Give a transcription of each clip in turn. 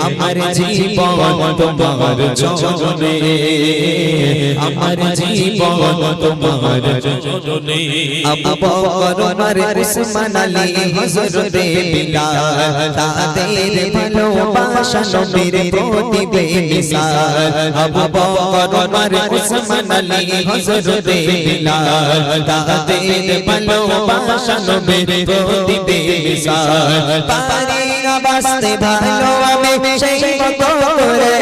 আমার জীবন তোমার চরণে আমার জীবন তোমার চরণে আবু বকর ওমর উসমান আলী হযরত বিলাল তাদের ভালোবাসা নবীর প্রতি বেমিসাল আবু বকর ওমর উসমান আলী হযরত বিলাল তাদের ভালোবাসা নবীর প্রতি বেমিসাল পারি না বাসতে ভালো আমি সেই মতো করে।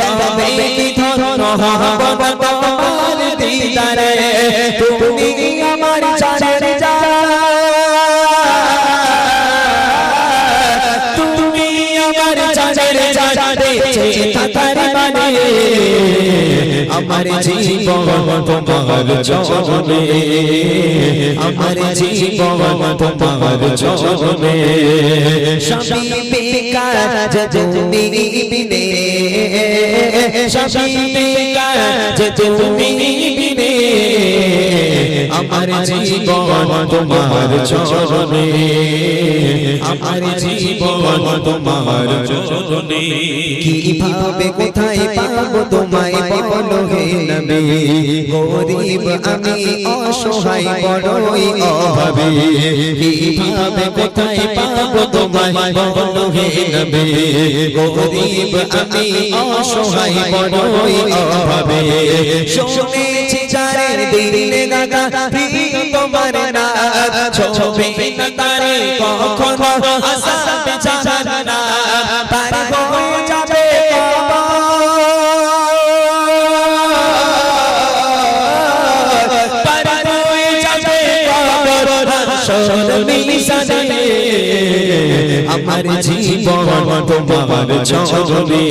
তবে কি ধন্য হব তোমার দিদারে। তুমি আমার চারে যাতে থাকার মানে আমার জীবন তোমার চরণে আমার জীবন তোমার চরণে সবই বেকার তুমি বিনে। সবই বেকার তুমি বিনে। আমার জীবন তোমার চরণে আমার জীবন তোমার চরণে কীভাবে কোথায় পাবো তোমায় বলো হে নবী। গরিব আমি অসহায় বড়ই অভাবে। কীভাবে কোথায় পাবো তোমায় বলো হে নবী। গরিব আমি অসহায় বড়ই অভাবে। শুনেছি দিলে দাদা প্রিয় তোমার না ছবে না তারে কখনো। আসাবে জীবন তোমার চরণে।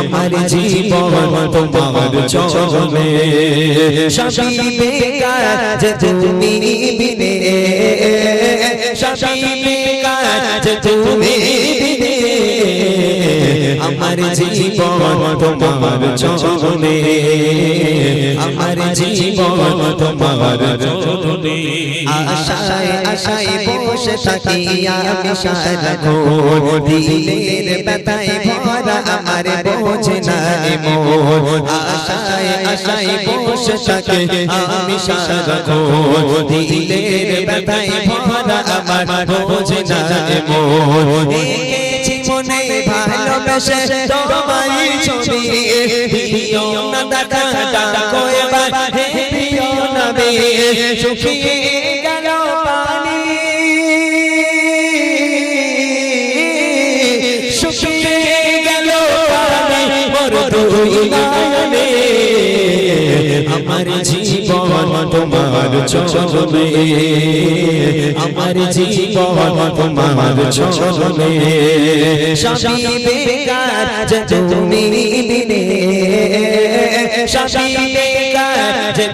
আমার জীবন তোমার চরণে। সবই বেকার যে তুমি বিনে সবই বেকার যে তুমি বিনে আমার জীবন তোমার চরণে। জীবন তোমার চরণে আশায় আশায় বসে থাকি আমি সারাক্ষণ দিলের ব্যথায় ভরা আমার বোঝে না মন আশায় আশায় বসে থাকি আমি সারাক্ষণ দিলের ব্যথায় ভরা আমার বোঝে না মন এঁকেছি ভালোবেসে তোমায় ছবি দিও না দাদা ডাকো এবার হে প্রিয় নবী শুকিয়ে গেল পানি। শুকিয়ে গেল পানি আমার জীবন তোমার চরণে। আমার জীবন তোমার বেকার তুমি যে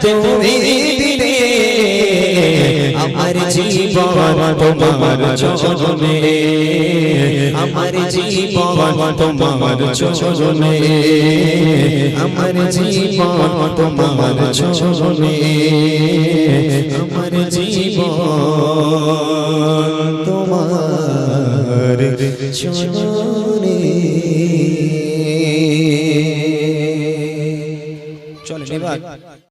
তুমি বিনে আমার জীবন তোমার চরণে, আমার জীবন তোমার চরণে, আমার জীবন তোমার চরণে, আমার জীবন তোমার চরণে। চলেন এবার।